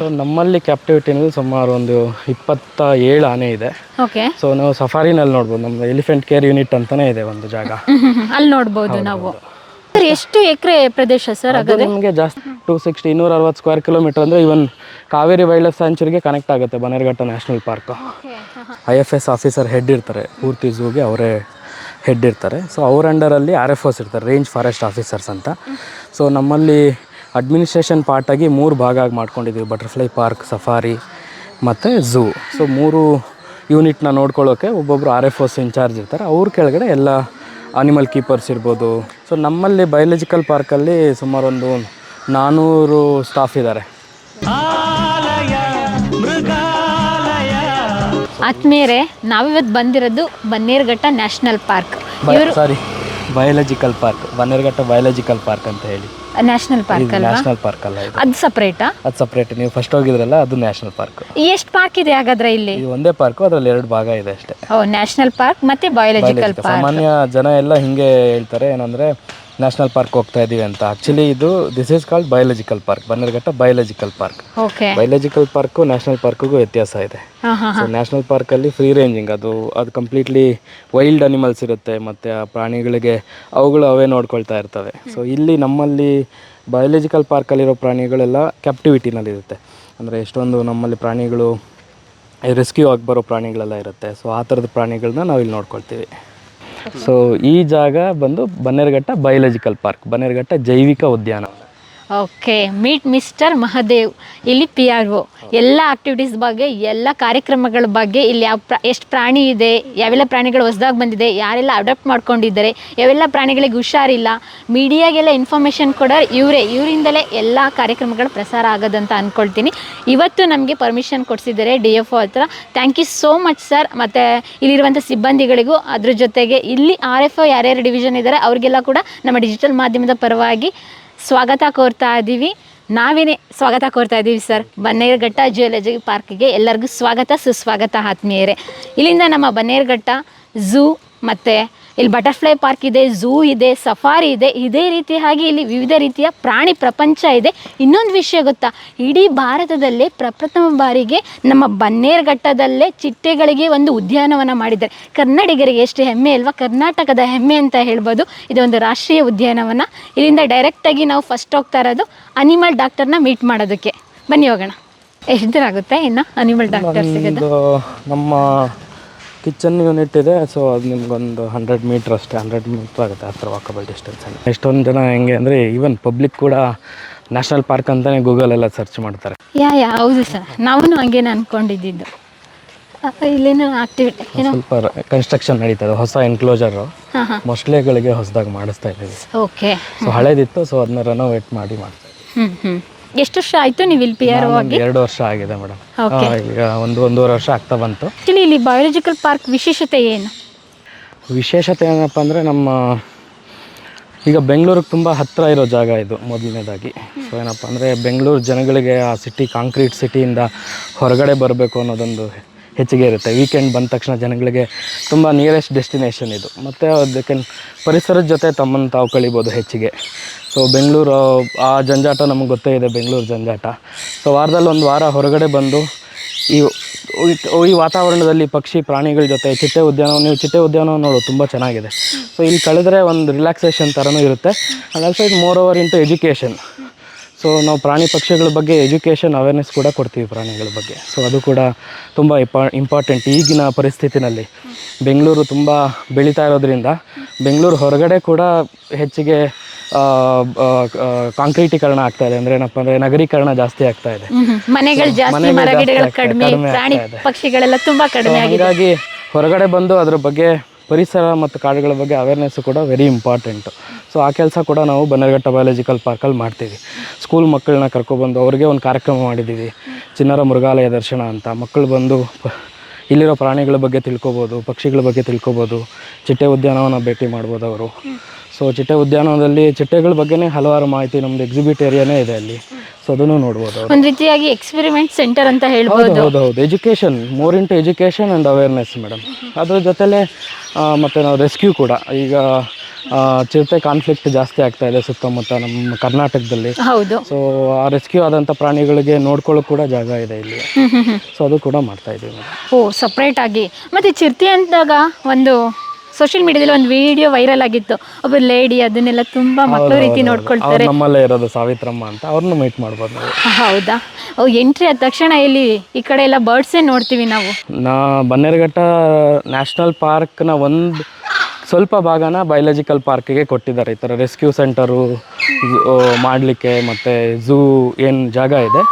So ನಮ್ಮಲ್ಲಿ ಅನ್ನೋದು ಸುಮಾರು ಒಂದು ಇಪ್ಪತ್ತ ಏಳು ಆನೆ ಇದೆ. ಓಕೆ ಸೊ ನಾವು ಸಫಾರಿನಲ್ಲಿ ನೋಡ್ಬೋದು. ನಮ್ದು ಎಲಿಫೆಂಟ್ ಕೇರ್ ಯೂನಿಟ್ ಅಂತಾನೆ ಇದೆ ಒಂದು ಜಾಗ. ಅಲ್ಲಿ ನೋಡ್ಬೋದು ನಾವು. ಸರ್ ಎಷ್ಟು ಎಕರೆ ಪ್ರದೇಶ ಸರ್ ಅದು ನಿಮಗೆ ಜಾಸ್ತಿ ಟೂ ಸಿಕ್ಸ್ಟಿ ಇನ್ನೂರ ಅರವತ್ತು ಸ್ಕ್ವೇರ್ ಕಿಲೋಮೀಟರ್ ಅಂದರೆ ಇವನ್ ಕಾವೇರಿ ವೈಲ್ಡ್ ಲೈಫ್ ಸ್ಯಾಂಚುರಿಗೆ ಕನೆಕ್ಟ್ ಆಗುತ್ತೆ Bannerghatta national park I F S officer head ಇರ್ತಾರೆ. ಪೂರ್ತಿ ಝೂಗೆ ಅವರೇ ಹೆಡ್ ಇರ್ತಾರೆ. ಸೊ ಅವ್ರ ಅಂಡರಲ್ಲಿ ಆರ್ ಎಫ್ ಓಸ್ ಇರ್ತಾರೆ ರೇಂಜ್ ಫಾರೆಸ್ಟ್ ಆಫೀಸರ್ಸ್ ಅಂತ. ಸೊ ನಮ್ಮಲ್ಲಿ ಅಡ್ಮಿನಿಸ್ಟ್ರೇಷನ್ ಪಾರ್ಟಾಗಿ ಮೂರು ಭಾಗ ಆಗಿ ಮಾಡ್ಕೊಂಡಿದ್ದೀವಿ ಬಟರ್ಫ್ಲೈ ಪಾರ್ಕ್ ಸಫಾರಿ ಮತ್ತು ಝೂ ಸೊ ಮೂರು ಯೂನಿಟ್ನ ನೋಡ್ಕೊಳ್ಳೋಕೆ ಒಬ್ಬೊಬ್ಬರು ಆರ್ ಎಫ್ ಓಸ್ ಇನ್ಚಾರ್ಜ್ ಇರ್ತಾರೆ. ಅವ್ರ ಕೆಳಗಡೆ ಎಲ್ಲ ಅನಿಮಲ್ ಕೀಪರ್ಸ್ ಇರ್ಬೋದು. ಸೊ ನಮ್ಮಲ್ಲಿ ಬಯೋಲಜಿಕಲ್ ಪಾರ್ಕಲ್ಲಿ ಸುಮಾರು ಒಂದು ನಾನ್ನೂರು ಸ್ಟಾಫ್ ಇದ್ದಾರೆ ಆತ್ಮೀಯರೇ ನಾವಿವತ್ತು ಬಂದಿರೋದು Bannerghatta national park. Sorry biological park Bannerghatta biological park ಅಂತ ಹೇಳಿ. ನ್ಯಾಷನಲ್ ಪಾರ್ಕ್ ಅಲ್ವಾ? ನ್ಯಾಷನಲ್ ಪಾರ್ಕ್ ಅಲ್ಲ ಇದು. ಅದು ಸಪ್ರೇಟಾ ಅದು ಸಪ್ರೇಟ್ ನೀವು ಫಸ್ಟ್ ಹೋಗಿದ್ರಲ್ಲ ಅದು ನ್ಯಾಷನಲ್ ಪಾರ್ಕ್ ಎಷ್ಟು ಪಾರ್ಕ್ ಇದೆ ಹಾಗಾದ್ರೆ ಇಲ್ಲಿ? ಇದು ಒಂದೇ ಪಾರ್ಕ್ ಅದ್ರಲ್ಲಿ ಎರಡು ಭಾಗ ಇದೆ ಅಷ್ಟೇ. ಓ ನ್ಯಾಷನಲ್ ಪಾರ್ಕ್ ಮತ್ತೆ ಬಯಾಲಜಿಕಲ್ ಪಾರ್ಕ್ ಸಾಮಾನ್ಯ ಜನ ಎಲ್ಲ ಹಿಂಗೆ ಹೇಳ್ತಾರೆ ಏನಂದ್ರೆ ನ್ಯಾಷನಲ್ ಪಾರ್ಕ್ ಹೋಗ್ತಾ ಇದೀವಿ ಅಂತ. ಆಕ್ಚುಲಿ ಇದು this is called biological park Bannerghatta biological park okay park park national ಪಾರ್ಕ್ಗೂ ವ್ಯತ್ಯಾಸ ಇದೆ. ಸೊ ನ್ಯಾಷನಲ್ ಪಾರ್ಕಲ್ಲಿ ಫ್ರೀ ರೇಂಜಿಂಗ್ ಅದು ಅದು ಕಂಪ್ಲೀಟ್ಲಿ ವೈಲ್ಡ್ ಅನಿಮಲ್ಸ್ ಇರುತ್ತೆ. ಮತ್ತು ಆ ಪ್ರಾಣಿಗಳಿಗೆ ಅವುಗಳು ಅವೇ ನೋಡ್ಕೊಳ್ತಾ ಇರ್ತವೆ. ಸೊ ಇಲ್ಲಿ ನಮ್ಮಲ್ಲಿ ಬಯೋಲಜಿಕಲ್ ಪಾರ್ಕಲ್ಲಿರೋ ಪ್ರಾಣಿಗಳೆಲ್ಲ ಕ್ಯಾಪ್ಟಿವಿಟಿನಲ್ಲಿರುತ್ತೆ ಅಂದರೆ ಎಷ್ಟೊಂದು ನಮ್ಮಲ್ಲಿ ಪ್ರಾಣಿಗಳು ರೆಸ್ಕ್ಯೂ ಆಗಿ ಬರೋ ಪ್ರಾಣಿಗಳೆಲ್ಲ ಇರುತ್ತೆ. ಸೊ ಆ ಥರದ ಪ್ರಾಣಿಗಳನ್ನ ನಾವು ಇಲ್ಲಿ ನೋಡ್ಕೊಳ್ತೀವಿ. ಸೊ ಈ ಜಾಗ ಬಂದು ಬನ್ನೇರುಘಟ್ಟ ಬಯೋಲಾಜಿಕಲ್ ಪಾರ್ಕ್ ಬನ್ನೇರುಘಟ್ಟ ಜೈವಿಕ ಉದ್ಯಾನವನ. ಓಕೆ, ಮೀಟ್ ಮಿಸ್ಟರ್ ಮಹದೇವ್, ಇಲ್ಲಿ ಪಿ ಆರ್ ಒ ಎಲ್ಲ ಆಕ್ಟಿವಿಟೀಸ್ ಬಗ್ಗೆ, ಎಲ್ಲ ಕಾರ್ಯಕ್ರಮಗಳ ಬಗ್ಗೆ ಇಲ್ಲಿ ಯಾವ ಪ್ರ, ಎಷ್ಟು ಪ್ರಾಣಿ ಇದೆ, ಯಾವೆಲ್ಲ ಪ್ರಾಣಿಗಳು ಹೊಸದಾಗಿ ಬಂದಿದೆ, ಯಾರೆಲ್ಲ ಅಡಾಪ್ಟ್ ಮಾಡ್ಕೊಂಡಿದ್ದಾರೆ, ಯಾವೆಲ್ಲ ಪ್ರಾಣಿಗಳಿಗೆ ಹುಷಾರಿಲ್ಲ, ಮೀಡಿಯಾಗೆಲ್ಲ ಇನ್ಫಾರ್ಮೇಷನ್ ಕೊಡೋರು ಇವರೇ. ಇವರಿಂದಲೇ ಎಲ್ಲ ಕಾರ್ಯಕ್ರಮಗಳು ಪ್ರಸಾರ ಆಗೋದಂತ ಅಂದ್ಕೊಳ್ತೀನಿ ಇವತ್ತು ನಮಗೆ ಪರ್ಮಿಷನ್ ಕೊಡಿಸಿದ್ದಾರೆ ಡಿ ಎಫ್ ಒ ಹತ್ರ. Thank you so much sir ಮತ್ತು ಇಲ್ಲಿರುವಂಥ ಸಿಬ್ಬಂದಿಗಳಿಗೂ, ಅದ್ರ ಜೊತೆಗೆ ಇಲ್ಲಿ ಆರ್ ಎಫ್ ಒ ಯಾರ್ಯಾರು ಡಿವಿಷನ್ ಇದ್ದಾರೆ ಅವರಿಗೆಲ್ಲ ಕೂಡ ನಮ್ಮ ಡಿಜಿಟಲ್ ಮಾಧ್ಯಮದ ಪರವಾಗಿ ಸ್ವಾಗತ ಕೋರ್ತಾ ಇದ್ದೀವಿ. ನಾವೇನೇ ಸ್ವಾಗತ ಕೋರ್ತಾ ಇದ್ದೀವಿ ಸರ್. ಬನ್ನೇರುಘಟ್ಟ ಜಿಯೋಲಜಿ ಪಾರ್ಕ್ಗೆ ಎಲ್ಲರಿಗೂ ಸ್ವಾಗತ, ಸುಸ್ವಾಗತ ಆತ್ಮೀಯರೇ. ಇಲ್ಲಿಂದ ನಮ್ಮ ಬನ್ನೇರುಘಟ್ಟ ಝೂ ಮತ್ತು ಇಲ್ಲಿ ಬಟರ್ಫ್ಲೈ ಪಾರ್ಕ್ ಇದೆ ಝೂ ಇದೆ ಸಫಾರಿ ಇದೆ. ಇದೇ ರೀತಿಯಾಗಿ ಇಲ್ಲಿ ವಿವಿಧ ರೀತಿಯ ಪ್ರಾಣಿ ಪ್ರಪಂಚ ಇದೆ. ಇನ್ನೊಂದು ವಿಷಯ ಗೊತ್ತಾ? ಇಡೀ ಭಾರತದಲ್ಲೇ ಪ್ರಪ್ರಥಮ ಬಾರಿಗೆ ನಮ್ಮ ಬನ್ನೇರುಘಟ್ಟದಲ್ಲೇ ಚಿಟ್ಟೆಗಳಿಗೆ ಒಂದು ಉದ್ಯಾನವನ ಮಾಡಿದ್ದಾರೆ. ಕನ್ನಡಿಗರಿಗೆ ಎಷ್ಟು ಹೆಮ್ಮೆ ಅಲ್ವಾ? ಕರ್ನಾಟಕದ ಹೆಮ್ಮೆ ಅಂತ ಹೇಳ್ಬೋದು. ಇದೊಂದು ರಾಷ್ಟ್ರೀಯ ಉದ್ಯಾನವನ. ಇಲ್ಲಿಂದ ಡೈರೆಕ್ಟಾಗಿ ನಾವು ಫಸ್ಟ್ ಹೋಗ್ತಾ ಇರೋದು ಅನಿಮಲ್ ಡಾಕ್ಟರ್ನ ಮೀಟ್ ಮಾಡೋದಕ್ಕೆ. ಬನ್ನಿ ಹೋಗೋಣ. ಎಷ್ಟು ದಿನ ಆಗುತ್ತೆ ಇನ್ನು ಅನಿಮಲ್ ಡಾಕ್ಟರ್ ಸಿಗೋದು? ನಮ್ಮ ಕಿಚನ್ ಯೂನಿಟ್ ಇದೆ ಸೊ ಅದು ನಿಮ್ಗೊಂದು ಹಂಡ್ರೆಡ್ ಮೀಟ್ರ್ ಅಷ್ಟೇ ಹಂಡ್ರೆಡ್ ಮೀಟ್ರ್ ಆಗುತ್ತೆ ಹತ್ರ ವಾಕಬಲ್ ಡಿಸ್ಟೆನ್ಸ್ ಎಷ್ಟೊಂದು ಜನ ಹೆಂಗೆ ಅಂದರೆ ಈವನ್ ಪಬ್ಲಿಕ್ ಕೂಡ ನ್ಯಾಷನಲ್ ಪಾರ್ಕ್ ಅಂತಲೇ ಗೂಗಲೆಲ್ಲ ಸರ್ಚ್ ಮಾಡ್ತಾರೆ. ಯಾ ಯಾ ಹೌದು ಸರ್ ನಾವು ಹಂಗೇನು ಅನ್ಕೊಂಡಿದ್ದು ಇಲ್ಲೇನು ಆಕ್ಟಿವಿಟಿ ಸ್ವಲ್ಪ ಕನ್ಸ್ಟ್ರಕ್ಷನ್ ನಡೀತದೆ ಹೊಸ ಎನ್ಕ್ಲೋಜರು ಮೊಸಳೆಗಳಿಗೆ ಹೊಸದಾಗಿ ಮಾಡಿಸ್ತಾ ಇದ್ದೀವಿ. ಓಕೆ ಸೊ ಹಳೇದಿತ್ತು ಸೊ ಅದನ್ನ ರೆನೋವೇಟ್ ಮಾಡಿ ಮಾಡ್ತಾ ಇದ್ದೀವಿ. ಎಷ್ಟು ವರ್ಷ ಆಯ್ತು ನೀವು ಇಲ್ಲಿ ಪಿ ಆರ್ ಆಗಿ ಎರಡು ವರ್ಷ ಆಗಿದೆ ಮೇಡಮ್. ಈಗ ಒಂದು ಒಂದೂವರೆ ವರ್ಷ ಆಗ್ತಾ ಬಂತು. ಇಲ್ಲಿ ಇಲ್ಲಿ ಬಯೋಲಜಿಕಲ್ ಪಾರ್ಕ್ ವಿಶೇಷತೆ ಏನು? ವಿಶೇಷತೆ ಏನಪ್ಪ ಅಂದರೆ ನಮ್ಮ ಈಗ ಬೆಂಗಳೂರಿಗೆ ತುಂಬ ಹತ್ತಿರ ಇರೋ ಜಾಗ ಇದು ಮೊದಲನೇದಾಗಿ. ಸೊ ಏನಪ್ಪ ಅಂದರೆ ಬೆಂಗಳೂರು ಜನಗಳಿಗೆ ಆ ಸಿಟಿ ಕಾಂಕ್ರೀಟ್ ಸಿಟಿಯಿಂದ ಹೊರಗಡೆ ಬರಬೇಕು ಅನ್ನೋದೊಂದು ಹೆಚ್ಚಿಗೆ ಇರುತ್ತೆ. ವೀಕೆಂಡ್ ಬಂದ ತಕ್ಷಣ ಜನಗಳಿಗೆ ತುಂಬ ನಿಯರೆಸ್ಟ್ ಡೆಸ್ಟಿನೇಷನ್ ಇದು. ಮತ್ತು ಅದಕ್ಕೆ ಪರಿಸರದ ಜೊತೆ ತಮ್ಮನ್ನು ತಾವು ಕಳಿಬೋದು ಹೆಚ್ಚಿಗೆ. ಸೊ ಬೆಂಗಳೂರು ಆ ಜಂಜಾಟ ನಮಗೆ ಗೊತ್ತೇ ಇದೆ ಬೆಂಗಳೂರು ಜಂಜಾಟ. ಸೊ ವಾರದಲ್ಲಿ ಒಂದು ವಾರ ಹೊರಗಡೆ ಬಂದು ಈ ಈ- ವಾತಾವರಣದಲ್ಲಿ ಪಕ್ಷಿ ಪ್ರಾಣಿಗಳ ಜೊತೆ ಚಿಟ್ಟೆ ಉದ್ಯಾನವನ, ನೀವು ಚಿಟ್ಟೆ ಉದ್ಯಾನವನ ನೋಡು, ತುಂಬ ಚೆನ್ನಾಗಿದೆ. ಸೊ ಇಲ್ಲಿ ಕಳೆದ್ರೆ ಒಂದು ರಿಲ್ಯಾಕ್ಸೇಷನ್ ಥರನೂ ಇರುತ್ತೆ. And also it more over into education so ನಾವು ಪ್ರಾಣಿ ಪಕ್ಷಿಗಳ ಬಗ್ಗೆ ಎಜುಕೇಷನ್ ಅವೇರ್ನೆಸ್ ಕೂಡ ಕೊಡ್ತೀವಿ ಪ್ರಾಣಿಗಳ ಬಗ್ಗೆ. ಸೊ ಅದು ಕೂಡ ತುಂಬ ಇಂಪಾ ಇಂಪಾರ್ಟೆಂಟ್ ಈಗಿನ ಪರಿಸ್ಥಿತಿನಲ್ಲಿ. ಬೆಂಗಳೂರು ತುಂಬ ಬೆಳೀತಾ ಇರೋದ್ರಿಂದ ಬೆಂಗಳೂರು ಹೊರಗಡೆ ಕೂಡ ಹೆಚ್ಚಿಗೆ ಕಾಂಕ್ರೀಟೀಕರಣ ಆಗ್ತಾ ಇದೆ. ಅಂದ್ರೆ ಏನಪ್ಪ ಅಂದ್ರೆ ನಗರೀಕರಣ ಜಾಸ್ತಿ ಆಗ್ತಾ ಇದೆ. ಮನೆಗಳು ಜಾಸ್ತಿ ಮನೆಗಳು ಮರ ಗಿಡಗಳು ಕಡಿಮೆ ಕಡಿಮೆ ಪ್ರಾಣಿ ಪಕ್ಷಿಗಳೆಲ್ಲ ತುಂಬಾ ಕಡಿಮೆ ಆಗಿದೆ. ಹಾಗಾಗಿ ಹೊರಗಡೆ ಬಂದು ಅದ್ರ ಬಗ್ಗೆ ಪರಿಸರ ಮತ್ತು ಕಾಡುಗಳ ಬಗ್ಗೆ ಅವೇರ್ನೆಸ್ ಕೂಡ ವೆರಿ ಇಂಪಾರ್ಟೆಂಟು ಸೊ ಆ ಕೆಲಸ ಕೂಡ ನಾವು ಬನ್ನೇರ್ಘಟ್ಟ ಬಯಾಲಜಿಕಲ್ ಪಾರ್ಕಲ್ಲಿ ಮಾಡ್ತೀವಿ. ಸ್ಕೂಲ್ ಮಕ್ಕಳನ್ನ ಕರ್ಕೊಬಂದು ಅವ್ರಿಗೆ ಒಂದು ಕಾರ್ಯಕ್ರಮ ಮಾಡಿದ್ದೀವಿ. ಚಿನ್ನರ ಮೃಗಾಲಯ ದರ್ಶನ ಅಂತ. ಮಕ್ಕಳು ಬಂದು ಇಲ್ಲಿರೋ ಪ್ರಾಣಿಗಳ ಬಗ್ಗೆ ತಿಳ್ಕೊಬೋದು ಪಕ್ಷಿಗಳ ಬಗ್ಗೆ ತಿಳ್ಕೊಬೋದು ಚಿಟ್ಟೆ ಉದ್ಯಾನವನ ಭೇಟಿ ಮಾಡ್ಬೋದು ಅವರು. ಸೊ ಚಿಟ್ಟೆ ಉದ್ಯಾನವನದಲ್ಲಿ ಚಿಟ್ಟೆಗಳ ಬಗ್ಗೆನೇ ಹಲವಾರು ಮಾಹಿತಿ ನಮ್ದು ಎಕ್ಸಿಬಿಟ್ ಏರಿಯಾನೇ ಇದೆ ಅಲ್ಲಿ. ಸೊ ಅದನ್ನು ನೋಡ್ಬೋದು ಒಂದು ರೀತಿಯಾಗಿ ಎಕ್ಸ್ಪೆರಿಮೆಂಟ್ ಸೆಂಟರ್ ಅಂತ ಹೌದು ಹೇಳ್ಬೋದು. ಹೌದು ಹೌದು. Education more into education and awareness madam ಅದ್ರ ಜೊತೆಲೆ ಆ, ಮತ್ತೆ ನಾವು ರೆಸ್ಕ್ಯೂ ಕೂಡ. ಈಗ ಆ, ಚಿರತೆ ಕಾನ್ಫ್ಲಿಕ್ಟ್ ಜಾಸ್ತಿ ಆಗ್ತಾ ಇದೆ ಸುತ್ತಮುತ್ತ ನಮ್ಮ ಕರ್ನಾಟಕದಲ್ಲಿ. ಹೌದು. ಸೊ ಆ ರೆಸ್ಕ್ಯೂ ಆದಂಥ ಪ್ರಾಣಿಗಳಿಗೆ ನೋಡ್ಕೊಳ್ಳೋಕೆ ಕೂಡ ಜಾಗ ಇದೆ ಇಲ್ಲಿ. ಹ್ಮ್ ಹ್ಮ್ ಹ್ಮ್. ಸೊ ಅದು ಕೂಡ ಮಾಡ್ತಾ ಇದ್ದೀವಿ ಓ ಸಪ್ರೇಟ್ ಆಗಿ. ಮತ್ತೆ ಚಿರತೆ ಅಂದಾಗ ಒಂದು ಸೋಷಿಯಲ್ ಮೀಡಿಯಾದಲ್ಲಿ ಒಂದು ವಿಡಿಯೋ ವೈರಲ್ ಆಗಿತ್ತು. ಒಬ್ಬ ಲೇಡಿ ಅದನ್ನೆಲ್ಲ ತುಂಬಾ ಮಕ್ಕಳು ರೀತಿ ನೋಡ್ಕೊಳ್ತಾರೆ. ನಮ್ಮಲ್ಲೇ ಇರೋದು ಸಾವಿತ್ರಮ್ಮ ಅಂತ ಅವ್ರನ್ನ ಮೀಟ್ ಮಾಡ್ಬೋದು ನಾವು. ಹೌದಾ? ಅವು ಎಂಟ್ರಿ ಆದ ತಕ್ಷಣ ಇಲ್ಲಿ ಈ ಕಡೆ ಎಲ್ಲ ಬರ್ಡ್ಸೇ ನೋಡ್ತೀವಿ ನಾವು. ನಾ ಬನ್ನೇರುಘಟ್ಟ ನ್ಯಾಷನಲ್ ಪಾರ್ಕ್ನ ಒಂದು ಸ್ವಲ್ಪ ಭಾಗನ ಬಯೋಲಾಜಿಕಲ್ ಪಾರ್ಕಿಗೆ ಕೊಟ್ಟಿದ್ದಾರೆ. ಈ ಥರ ರೆಸ್ಕ್ಯೂ ಸೆಂಟರು ಮಾಡಲಿಕ್ಕೆ ಮತ್ತು ಝೂ ಏನು ಜಾಗ ಇದೆ.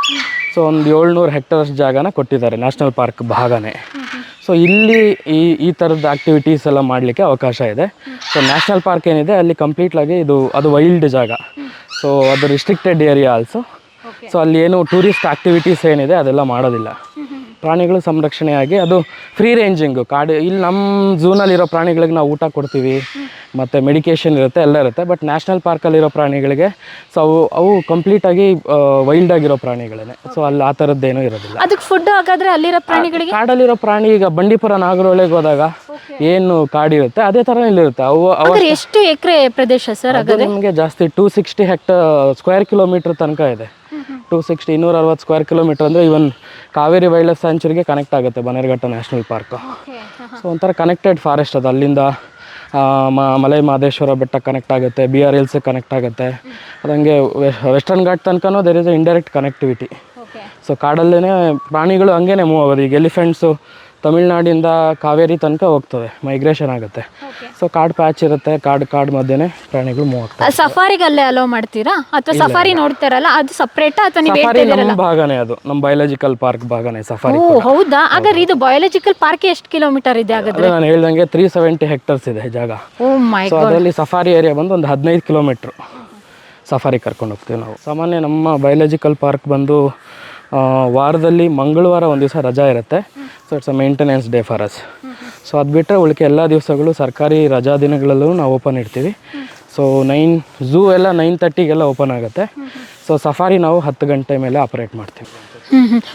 ಸೊ ಒಂದು ಏಳ್ನೂರು ಹೆಕ್ಟರ್ಸ್ ಜಾಗನ ಕೊಟ್ಟಿದ್ದಾರೆ ನ್ಯಾಷನಲ್ ಪಾರ್ಕ್ ಭಾಗನೇ. ಸೊ ಇಲ್ಲಿ ಈ ಈ ಥರದ ಆ್ಯಕ್ಟಿವಿಟೀಸ್ ಎಲ್ಲ ಮಾಡಲಿಕ್ಕೆ ಅವಕಾಶ ಇದೆ. ಸೊ ನ್ಯಾಷನಲ್ ಪಾರ್ಕ್ ಏನಿದೆ ಅಲ್ಲಿ ಕಂಪ್ಲೀಟ್ಲಾಗಿ ಇದು ಅದು ವೈಲ್ಡ್ ಜಾಗ. ಸೊ ಅದು ರಿಸ್ಟ್ರಿಕ್ಟೆಡ್ ಏರಿಯಾ ಆಲ್ಸೋ ಸೊ ಅಲ್ಲಿ ಏನು ಟೂರಿಸ್ಟ್ ಆ್ಯಕ್ಟಿವಿಟೀಸ್ ಏನಿದೆ ಅದೆಲ್ಲ ಮಾಡೋದಿಲ್ಲ. ಪ್ರಾಣಿಗಳು ಸಂರಕ್ಷಣೆಯಾಗಿ ಅದು ಫ್ರೀ ರೇಂಜಿಂಗು ಕಾಡು ಇಲ್ಲಿ ನಮ್ಮ ಝೂನಲ್ಲಿರೋ ಪ್ರಾಣಿಗಳಿಗೆ ನಾವು ಊಟ ಕೊಡ್ತೀವಿ. ಮತ್ತು ಮೆಡಿಕೇಷನ್ ಇರುತ್ತೆ ಎಲ್ಲ ಇರುತ್ತೆ. ಬಟ್ ನ್ಯಾಷನಲ್ ಪಾರ್ಕಲ್ಲಿರೋ ಪ್ರಾಣಿಗಳಿಗೆ ಸೊ ಅವು ಅವು ಕಂಪ್ಲೀಟಾಗಿ ವೈಲ್ಡ್ ಆಗಿರೋ ಪ್ರಾಣಿಗಳೇ ಸೊ ಅಲ್ಲಿ ಆ ಥರದ್ದೇನೂ ಇರೋದಿಲ್ಲ. ಅದಕ್ಕೆ ಫುಡ್ ಹಾಗಾದ್ರೆ ಅಲ್ಲಿರೋ ಪ್ರಾಣಿಗಳಿಗೆ? ಕಾಡಲ್ಲಿರೋ ಪ್ರಾಣಿ ಈಗ ಬಂಡೀಪುರ ನಾಗರಹೊಳೆಗೆ ಹೋದಾಗ ಏನು ಕಾಡಿರುತ್ತೆ ಅದೇ ಥರ ಇಲ್ಲಿರುತ್ತೆ ಅವು ಅವ ಹಾಗಾದ್ರೆ ಎಷ್ಟು ಎಕರೆ ಪ್ರದೇಶ ಸರ್ ಅದು ನಮಗೆ ಜಾಸ್ತಿ two sixty hectare square kilometre ತನಕ ಇದೆ. ಟೂ ಸಿಕ್ಸ್ಟಿ ಇನ್ನೂರ ಅರವತ್ತು ಸ್ಕ್ವೇರ್ ಕಿಲೋಮೀಟರ್ ಅಂದರೆ ಇವನ್ ಕಾವೇರಿ ವೈಲ್ಡ್ ಲೈಫ್ ಸ್ಯಾಂಚುರಿಗೆ ಕನೆಕ್ಟ್ ಆಗುತ್ತೆ ಬನೇರಘಟ್ಟ ನ್ಯಾಷನಲ್ ಪಾರ್ಕ್ ಸೊ ಒಂಥರ ಕನೆಕ್ಟೆಡ್ ಫಾರೆಸ್ಟ್ ಅದು ಅಲ್ಲಿಂದ ಮಲೈ ಮಹದೇಶ್ವರ ಬೆಟ್ಟ ಕನೆಕ್ಟ್ ಆಗುತ್ತೆ ಬಿ ಆರ್ ಎಲ್ಸ್ ಕನೆಕ್ಟ್ ಆಗುತ್ತೆ. ಅದಂಗೆ ವೆಸ್ಟರ್ನ್ ಘಾಟ್ ತನಕನೂ there is indirect connectivity so ಕಾಡಲ್ಲೇ ಪ್ರಾಣಿಗಳು ಹಂಗೇನೆ ಮೂವ್ ಆಗೋದು ಈಗ ಎಲಿಫೆಂಟ್ಸು ತಮಿಳ್ನಾಡಿಂದ ಕಾವೇರಿ ತನಕ ಹೋಗ್ತದೆ ಮೈಗ್ರೇಷನ್ ಆಗುತ್ತೆ. ಸೊ ಕಾಡು ಪ್ಯಾಚ್ ಇರುತ್ತೆ ಕಾಡು ಕಾಡು ಮಧ್ಯೆನೇ ಪ್ರಾಣಿಗಳು ಮೂವ್ ಆಗ್ತವೆ. ಸಫಾರಿಗೆ ಅಲ್ಲೇ ಅಲೋ ಮಾಡ್ತೀರಾ? ಅಥವಾ ಸಫಾರಿ ನೋಡ್ತಾರಲ್ಲ ಅದು ಸಪ್ರೇಟ್ ಅಥವಾ ಭಾಗನೇ ಅದು ನಮ್ಮ ಬಯಾಲಜಿಕಲ್ ಪಾರ್ಕ್ ಭಾಗನೇ ಸಫಾರಿ ಹೌದಾ? ಹಾಗಾದ್ರೆ ಇದು ಬಯಾಲಜಿಕಲ್ ಪಾರ್ಕ್ ಎಷ್ಟು ಕಿಲೋಮೀಟರ್ ಇದೆ ಹಾಗಾದ್ರೆ? ನಾನು ಹೇಳ್ದಂಗೆ ತ್ರೀ ಸೆವೆಂಟಿ ಹೆಕ್ಟರ್ಸ್ ಇದೆ ಜಾಗ. ಸೊ ಅದರಲ್ಲಿ ಸಫಾರಿ ಏರಿಯಾ ಬಂದು ಒಂದು ಹದಿನೈದು ಕಿಲೋಮೀಟ್ರ್ ಸಫಾರಿ ಕರ್ಕೊಂಡು ಹೋಗ್ತೀವಿ ನಾವು. ಸಾಮಾನ್ಯ ನಮ್ಮ ಬಯಾಲಜಿಕಲ್ ಪಾರ್ಕ್ ಬಂದು ವಾರದಲ್ಲಿ ಮಂಗಳವಾರ ಒಂದು ದಿವಸ ರಜಾ ಇರುತ್ತೆ. So it's a maintenance day for us so ಅದು ಬಿಟ್ಟರೆ ಉಳಿಕೆ ಎಲ್ಲ ದಿವಸಗಳು ಸರ್ಕಾರಿ ರಜಾ ದಿನಗಳಲ್ಲೂ ನಾವು ಓಪನ್ ಇಡ್ತೀವಿ. ಸೊ ನೈನ್ ಝೂ ಎಲ್ಲ ನೈನ್ ತರ್ಟಿಗೆಲ್ಲ ಓಪನ್ ಆಗುತ್ತೆ. ಸೊ ಸಫಾರಿ ನಾವು ಹತ್ತು ಗಂಟೆ ಮೇಲೆ ಆಪರೇಟ್ ಮಾಡ್ತೀವಿ.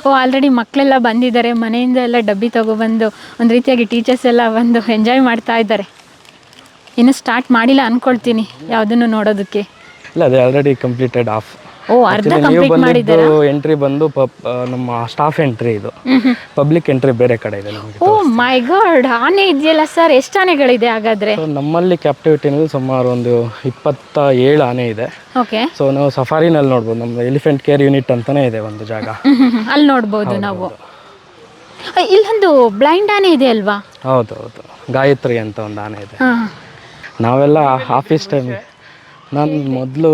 ಓ ಆಲ್ರೆಡಿ ಮಕ್ಕಳೆಲ್ಲ ಬಂದಿದ್ದಾರೆ. ಮನೆಯಿಂದ ಎಲ್ಲ ಡಬ್ಬಿ ತಗೊಬಂದು ಒಂದು ರೀತಿಯಾಗಿ ಟೀಚರ್ಸ್ ಎಲ್ಲ ಬಂದು ಎಂಜಾಯ್ ಮಾಡ್ತಾ ಇದ್ದಾರೆ. ಇನ್ನು ಸ್ಟಾರ್ಟ್ ಮಾಡಿಲ್ಲ ಅಂದ್ಕೊಳ್ತೀನಿ ಯಾವುದನ್ನು ನೋಡೋದಕ್ಕೆ. ಇಲ್ಲ ಅದೇ ಆಲ್ರೆಡಿ ಕಂಪ್ಲೀಟೆಡ್ ಆಫ್ ಓ ಅರ್ಧ ನೀವು ಬಂದಿದ್ದು ಎಂಟ್ರಿ ಬಂದು ಪಬ್ ನಮ್ಮ ಸ್ಟಾಫ್ ಎಂಟ್ರಿ ಇದು. ಪಬ್ಲಿಕ್ ಎಂಟ್ರಿ ಬೇರೆ ಕಡೆ ಇದೆ ನಮಗೆ ಓ ಮೈ ಗಾಡ್ ಆನೆ ಇದೆಯಲ್ಲ ಸರ್? ಎಷ್ಟು ಆನೆಗಳಿದೆ ಹಾಗಾದ್ರೆ? ಸೊ ನಮ್ಮಲ್ಲಿ ಕ್ಯಾಪ್ಟಿವಿಟಿನಲ್ಲಿ ಸುಮಾರು ಒಂದು ಇಪ್ಪತ್ತ ಏಳು ಆನೆ ಇದೆ. ಓಕೆ ಸೊ ನಾವು ಸಫಾರಿನಲ್ಲಿ ನೋಡ್ಬೋದು. ನಮ್ದು ಎಲಿಫೆಂಟ್ ಕೇರ್ ಯೂನಿಟ್ ಅಂತಾನೆ ಇದೆ ಒಂದು ಜಾಗ. ಅಲ್ಲಿ ನೋಡ್ಬೋದು ನಾವು. ಅ, ಇಲ್ಲೊಂದು ಬ್ಲೈಂಡ್ ಆನೆ ಇದೆ ಅಲ್ವಾ? ಹೌದು ಹೌದು. ಗಾಯತ್ರಿ ಅಂತ ಒಂದು ಆನೆ ಇದೆ. ಹಾಂ. ನಾವೆಲ್ಲ ಆಫೀಸ್ ಟೈಮ್ ನಾನು ಮೊದಲು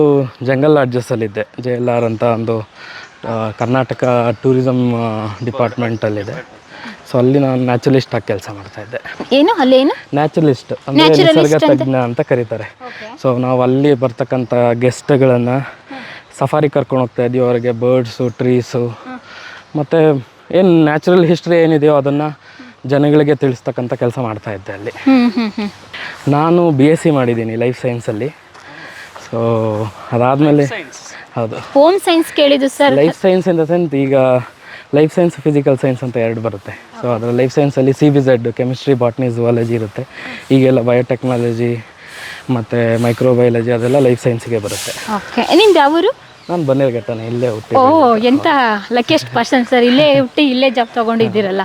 ಜಂಗಲ್ ಲಾಡ್ಜಸ್ಸಲ್ಲಿದ್ದೆ ಜೆ ಎಲ್ ಆರ್ ಅಂತ ಒಂದು ಕರ್ನಾಟಕ ಟೂರಿಸಮ್ ಡಿಪಾರ್ಟ್ಮೆಂಟಲ್ಲಿದೆ ಸೊ ಅಲ್ಲಿ ನಾನು ನ್ಯಾಚುರಲಿಸ್ಟ್ ಆಗಿ ಕೆಲಸ ಮಾಡ್ತಾ ಇದ್ದೆ. ಏನು? ಅಲ್ಲೇನು ನ್ಯಾಚುರಲಿಸ್ಟ್ ಅಂದರೆ ನಿಸರ್ಗ ತಜ್ಞ ಅಂತ ಕರೀತಾರೆ. ಸೊ ನಾವು ಅಲ್ಲಿ ಬರ್ತಕ್ಕಂಥ ಗೆಸ್ಟ್ಗಳನ್ನು ಸಫಾರಿ ಕರ್ಕೊಂಡು ಹೋಗ್ತಾ ಇದ್ದೀವಿ ಅವರಿಗೆ ಬರ್ಡ್ಸು ಟ್ರೀಸು ಮತ್ತು ಏನು ನ್ಯಾಚುರಲ್ ಹಿಸ್ಟ್ರಿ ಏನಿದೆಯೋ ಅದನ್ನು ಜನಗಳಿಗೆ ತಿಳಿಸ್ತಕ್ಕಂಥ ಕೆಲಸ ಮಾಡ್ತಾ ಇದ್ದೆ ಅಲ್ಲಿ. ನಾನು ಬಿ ಎಸ್ ಸಿ ಮಾಡಿದ್ದೀನಿ ಲೈಫ್ ಸೈನ್ಸಲ್ಲಿ ಸೊ ಅದಾದಮೇಲೆ ಹೌದು. ಹೋಮ್ ಸೈನ್ಸ್ ಕೇಳಿದ್ದು sir life science in the sense ಈಗ ಲೈಫ್ ಸೈನ್ಸ್ ಫಿಸಿಕಲ್ ಸೈನ್ಸ್ ಅಂತ ಎರಡು ಬರುತ್ತೆ. ಸೊ ಅದರ life ಸೈನ್ಸಲ್ಲಿ C B Z chemistry botany zoology ಇರುತ್ತೆ. ಈಗೆಲ್ಲ ಬಯೋಟೆಕ್ನಾಲಜಿ ಮತ್ತು ಮೈಕ್ರೋಬಯಾಲಜಿ ಅದೆಲ್ಲ ಲೈಫ್ ಸೈನ್ಸ್ಗೆ ಬರುತ್ತೆ. ಓಕೆ ನಿಮ್ದು ಯಾವೂರು ನಾನು ಬನ್ನೇರ್ಘಟ್ಟನೆ ಇಲ್ಲೇ ಹುಟ್ಟಿ ಓ ಎಂತ ಲಕ್ಕಿಯಸ್ಟ್ ಪರ್ಸನ್ ಸರ್ ಇಲ್ಲೇ ಹುಟ್ಟಿ ಇಲ್ಲೇ ಜಾಬ್ ತೊಗೊಂಡಿದ್ದೀರಲ್ಲ.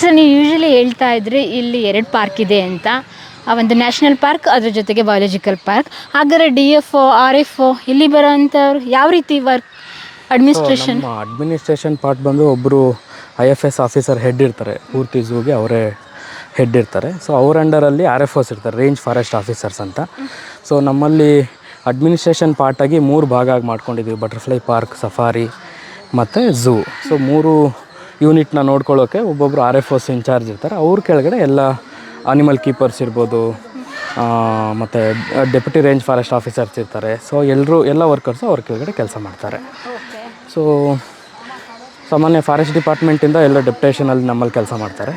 ಸರ್ ನೀವು ಯೂಶಲಿ ಹೇಳ್ತಾ ಇದ್ರಿ ಇಲ್ಲಿ ಎರಡು ಪಾರ್ಕ್ ಇದೆ ಅಂತ. ಆ ಒಂದು ನ್ಯಾಷನಲ್ ಪಾರ್ಕ್, ಅದ್ರ ಜೊತೆಗೆ ಬಯಾಲಜಿಕಲ್ ಪಾರ್ಕ್. ಹಾಗಾದ್ರೆ ಡಿ ಎಫ್ ಆರ್ ಎಫ್ ಇಲ್ಲಿ ಬರೋವಂಥವ್ರು ಯಾವ ರೀತಿ ವರ್ಕ್ ಅಡ್ಮಿನಿಸ್ಟ್ರೇಷನ್ ಅಡ್ಮಿನಿಸ್ಟ್ರೇಷನ್ ಪಾರ್ಟ್ ಬಂದು ಒಬ್ಬರು I F S officer head ಇರ್ತಾರೆ. ಪೂರ್ತಿ ಝೂಗೆ ಅವರೇ ಹೆಡ್ ಇರ್ತಾರೆ. ಸೊ ಅವ್ರ ಅಂಡರಲ್ಲಿ ಆರ್ ಎಫ್ ಓಸ್ ಇರ್ತಾರೆ ರೇಂಜ್ ಫಾರೆಸ್ಟ್ ಆಫೀಸರ್ಸ್ ಅಂತ. ಸೊ ನಮ್ಮಲ್ಲಿ ಅಡ್ಮಿನಿಸ್ಟ್ರೇಷನ್ ಪಾರ್ಟಾಗಿ ಮೂರು ಭಾಗ ಆಗಿ ಮಾಡ್ಕೊಂಡಿದ್ದೀವಿ ಬಟರ್ಫ್ಲೈ ಪಾರ್ಕ್ ಸಫಾರಿ ಮತ್ತು ಝೂ ಸೊ ಮೂರು ಯೂನಿಟ್ನ ನೋಡ್ಕೊಳ್ಳೋಕೆ ಒಬ್ಬೊಬ್ಬರು ಆರ್ ಎಫ್ ಓಸ್ ಇನ್ಚಾರ್ಜ್ ಇರ್ತಾರೆ. ಅವ್ರ ಕೆಳಗಡೆ ಎಲ್ಲ ಅನಿಮಲ್ ಕೀಪರ್ಸ್ ಇರ್ಬೋದು ಮತ್ತು ಡೆಪ್ಯೂಟಿ ರೇಂಜ್ ಫಾರೆಸ್ಟ್ ಆಫೀಸರ್ಸ್ ಇರ್ತಾರೆ. ಸೊ ಎಲ್ಲರೂ ಎಲ್ಲ ವರ್ಕರ್ಸು ಅವ್ರ ಕೆಳಗಡೆ ಕೆಲಸ ಮಾಡ್ತಾರೆ. ಸೊ ಸಾಮಾನ್ಯ ಫಾರೆಸ್ಟ್ ಡಿಪಾರ್ಟ್ಮೆಂಟಿಂದ ಎಲ್ಲ ಡೆಪ್ಟೇಷನಲ್ಲಿ ನಮ್ಮಲ್ಲಿ ಕೆಲಸ ಮಾಡ್ತಾರೆ.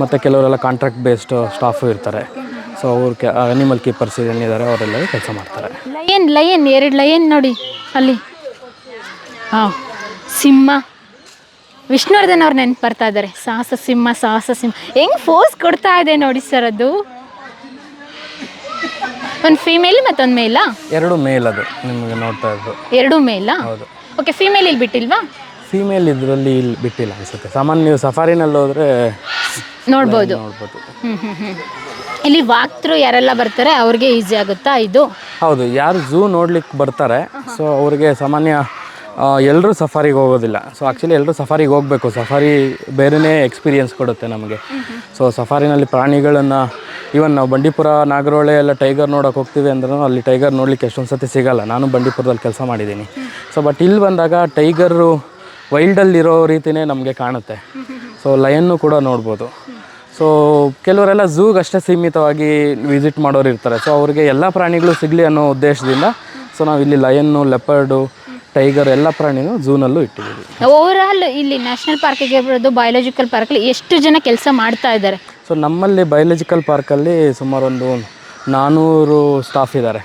ಮತ್ತು ಕೆಲವರೆಲ್ಲ ಕಾಂಟ್ರಾಕ್ಟ್ ಬೇಸ್ಡ್ ಸ್ಟಾಫು ಇರ್ತಾರೆ. ಸೊ ಅವ್ರು ಕೆ ಅನಿಮಲ್ ಕೀಪರ್ಸ್ ಏನಿದ್ದಾರೆ ಅವರೆಲ್ಲ ಕೆಲಸ ಮಾಡ್ತಾರೆ. ಲಯನ್ ಲಯನ್, ಎರಡು ಲಯನ್ ನೋಡಿ ಅಲ್ಲಿ. ಹಾಂ ಸಿಂಹ. ವಿಷ್ಣುವರ್ಧನ್ ಅವ್ರು ನೆನ್ಪು ಬರ್ತಾ ಇದ್ದಾರೆ ಸಾಹಸ ಸಿಂಹ ಸಾಹಸ ಸಿಂಹ. ಹೆಂಗ್ ಫೋಸ್ ಕೊಡ್ತಾ ಇದೆ ನೋಡಿ ಸರ್ ಅದು. ಒಂದು ಫೀಮೇಲ್ ಮತ್ತೊಂದು ಮೇಲಾ ಎರಡು ಮೇಲ್ ಅದು ನಿಮಗೆ ನೋಡ್ತಾ ಇದ್ದು ಎರಡು ಮೇಲಾ ಹೌದು. ಓಕೆ ಫೀಮೇಲ್ ಇಲ್ಲಿ ಬಿಟ್ಟಿಲ್ವಾ? ಫೀಮೇಲ್ ಇದರಲ್ಲಿ ಇಲ್ಲಿ ಬಿಟ್ಟಿಲ್ಲ ಅನಿಸುತ್ತೆ. ಸಾಮಾನ್ಯ ನೀವು ಸಫಾರಿನಲ್ಲಿ ಹೋದ್ರೆ ನೋಡ್ಬೋದು. ನೋಡ್ಬೋದು. ಇಲ್ಲಿ ವಾಕ್ತರು ಯಾರೆಲ್ಲ ಬರ್ತಾರೆ ಅವ್ರಿಗೆ ಈಸಿ ಆಗುತ್ತಾ ಇದು? ಹೌದು ಯಾರು ಝೂ ನೋಡ್ಲಿಕ್ಕೆ ಬರ್ತಾರೆ ಸೊ ಅವ್ರಿಗೆ ಸಾಮಾನ್ಯ ಎಲ್ಲರೂ ಸಫಾರಿಗೆ ಹೋಗೋದಿಲ್ಲ. ಸೊ ಆ್ಯಕ್ಚುಲಿ ಎಲ್ಲರೂ ಸಫಾರಿಗೆ ಹೋಗಬೇಕು. ಸಫಾರಿ ಬೇರೆಯೇ ಎಕ್ಸ್ಪೀರಿಯನ್ಸ್ ಕೊಡುತ್ತೆ ನಮಗೆ. ಸೊ ಸಫಾರಿನಲ್ಲಿ ಪ್ರಾಣಿಗಳನ್ನು ಈವನ್ ನಾವು ಬಂಡೀಪುರ ನಾಗರೋಳೆ ಎಲ್ಲ ಟೈಗರ್ ನೋಡೋಕೆ ಹೋಗ್ತೀವಿ ಅಂದ್ರೂ ಅಲ್ಲಿ ಟೈಗರ್ ನೋಡಲಿಕ್ಕೆ ಎಷ್ಟೊಂದು ಸತಿ ಸಿಗಲ್ಲ. ನಾನು ಬಂಡೀಪುರದಲ್ಲಿ ಕೆಲಸ ಮಾಡಿದ್ದೀನಿ. ಸೊ ಬಟ್ ಇಲ್ಲಿ ಬಂದಾಗ ಟೈಗರು ವೈಲ್ಡಲ್ಲಿರೋ ರೀತಿಯೇ ನಮಗೆ ಕಾಣುತ್ತೆ. ಸೊ ಲಯನ್ನು ಕೂಡ ನೋಡ್ಬೋದು. ಸೊ ಕೆಲವರೆಲ್ಲ ಝೂಗೆ ಅಷ್ಟೇ ಸೀಮಿತವಾಗಿ ವಿಸಿಟ್ ಮಾಡೋರು ಇರ್ತಾರೆ. ಸೊ ಅವರಿಗೆ ಎಲ್ಲ ಪ್ರಾಣಿಗಳು ಸಿಗಲಿ ಅನ್ನೋ ಉದ್ದೇಶದಿಂದ ಸೊ ನಾವು ಇಲ್ಲಿ ಲಯನ್ನು ಲೆಪರ್ಡು ಟೈಗರ್ ಎಲ್ಲ ಪ್ರಾಣಿನೂ ಝೂನಲ್ಲೂ ಇಟ್ಟಿದ್ದೀವಿ. ಓವರ್ ಆಲ್ ಇಲ್ಲಿ ನ್ಯಾಷನಲ್ ಪಾರ್ಕಿಗೆ ಬರೋದು ಬಯಾಲಜಿಕಲ್ ಪಾರ್ಕಲ್ಲಿ ಎಷ್ಟು ಜನ ಕೆಲಸ ಮಾಡ್ತಾ ಇದ್ದಾರೆ? ಸೊ ನಮ್ಮಲ್ಲಿ ಬಯಾಲಜಿಕಲ್ ಪಾರ್ಕಲ್ಲಿ ಸುಮಾರು ಒಂದು ನಾನ್ನೂರು ಸ್ಟಾಫ್ ಇದ್ದಾರೆ.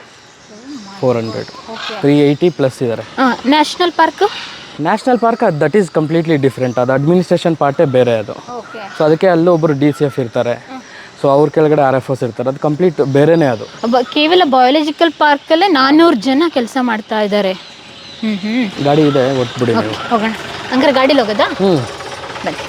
Four hundred three eighty plus ಇದ್ದಾರೆ. National park national park that is completely different ಅದು ಅಡ್ಮಿನಿಸ್ಟ್ರೇಷನ್ ಪಾರ್ಟೇ ಬೇರೆ ಅದು. ಸೊ ಅದಕ್ಕೆ ಅಲ್ಲೂ ಒಬ್ಬರು ಡಿ ಸಿ ಎಫ್ ಇರ್ತಾರೆ. ಸೊ ಅವ್ರ ಕೆಳಗಡೆ ಆರ್ ಎಫ್ ಓಸ್ ಇರ್ತಾರೆ. ಅದು ಕಂಪ್ಲೀಟ್ ಬೇರೆನೇ ಅದು. ಕೇವಲ ಬಯಾಲಜಿಕಲ್ ಪಾರ್ಕಲ್ಲೇ ನಾನ್ನೂರು ಜನ ಕೆಲಸ ಮಾಡ್ತಾ ಇದ್ದಾರೆ. ಗಾಡಿ ಇದೆ ಒಟ್ಬಿಡಿ ಬಿಡಿ ಹೋಗೋಣ. ಹಂಗಾರೆ ಗಾಡಿಲಿ ಹೋಗೋದಾ? ಹ್ಞೂ ಬನ್ನಿ.